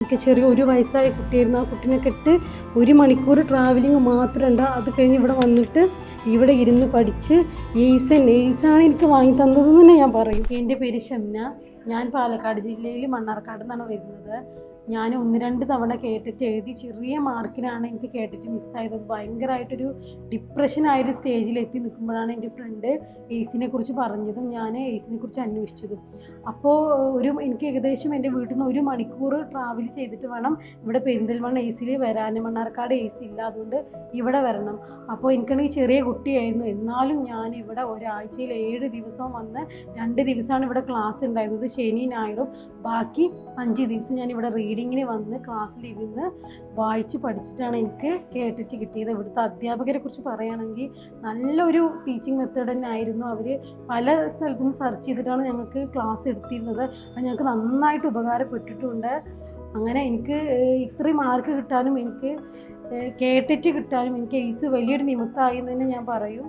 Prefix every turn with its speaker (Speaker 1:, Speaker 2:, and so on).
Speaker 1: എനിക്ക് ചെറിയ ഒരു വയസ്സായ കുട്ടിയായിരുന്നു. ആ കുട്ടീനെ കെട്ട് ഒരു മണിക്കൂർ ട്രാവലിംഗ് മാത്രമുണ്ട് അത് കഴിഞ്ഞ് ഇവിടെ വന്നിട്ട് ഇവിടെ ഇരുന്ന് പഠിച്ച് എയ്സൻ എയ്സാണ് എനിക്ക് വാങ്ങി തന്നതെന്ന് തന്നെ ഞാൻ പറയും. എന്റെ പേര് ഷംന. ഞാൻ പാലക്കാട് ജില്ലയിൽ മണ്ണാർക്കാട് നിന്നാണ് വരുന്നത്. ഞാൻ ഒന്ന് രണ്ട് തവണ കേട്ടിട്ട് എഴുതി ചെറിയ മാർക്കിനാണ് എനിക്ക് കേട്ടിട്ട് മിസ്സായത് അത് ഭയങ്കരമായിട്ടൊരു ഡിപ്രഷനായൊരു സ്റ്റേജിൽ എത്തി നിൽക്കുമ്പോഴാണ് എന്റെ ഫ്രണ്ട് എയ്സിനെ കുറിച്ച് പറഞ്ഞതും ഞാൻ എയ്സിനെ കുറിച്ച് അന്വേഷിച്ചതും. അപ്പോൾ ഒരു എനിക്ക് ഏകദേശം എന്റെ വീട്ടിൽ നിന്ന് ഒരു മണിക്കൂർ ട്രാവൽ ചെയ്തിട്ട് വേണം ഇവിടെ പെരിന്തൽമണ്ണ എയ്സിൽ വരാനും. മണ്ണാർക്കാട് എയ്സി ഇല്ല അതുകൊണ്ട് ഇവിടെ വരണം. അപ്പോൾ എനിക്കാണെങ്കിൽ ചെറിയ കുട്ടിയായിരുന്നു. എന്നാലും ഞാൻ ഇവിടെ ഒരാഴ്ചയിൽ ഏഴ് ദിവസവും വന്ന് രണ്ട് ദിവസമാണ് ഇവിടെ ക്ലാസ് ഉണ്ടായിരുന്നത്. ശനി ഞായറും. ബാക്കി അഞ്ച് ദിവസം ഞാൻ ഇവിടെ റീഡിങ്ങിന് വന്ന് ക്ലാസ്സിലിരുന്ന് വായിച്ച് പഠിച്ചിട്ടാണ് എനിക്ക് കേട്ടിട്ട് കിട്ടിയത്. ഇവിടുത്തെ അധ്യാപകരെ കുറിച്ച് പറയുകയാണെങ്കിൽ നല്ലൊരു ടീച്ചിങ് മെത്തേഡ് തന്നെ ആയിരുന്നു അവർ പല സ്ഥലത്തു നിന്ന് സെർച്ച് ചെയ്തിട്ടാണ് ഞങ്ങൾക്ക് ക്ലാസ് എടുത്തിരുന്നത്. അത് ഞങ്ങൾക്ക് നന്നായിട്ട് ഉപകാരപ്പെട്ടിട്ടുണ്ട്. അങ്ങനെ എനിക്ക് ഇത്രയും മാർക്ക് കിട്ടാനും എനിക്ക് കേട്ടിട്ട് കിട്ടാനും എനിക്ക് എയ്സ് വലിയൊരു നിമിത്തമായി എന്ന് തന്നെ ഞാൻ പറയും.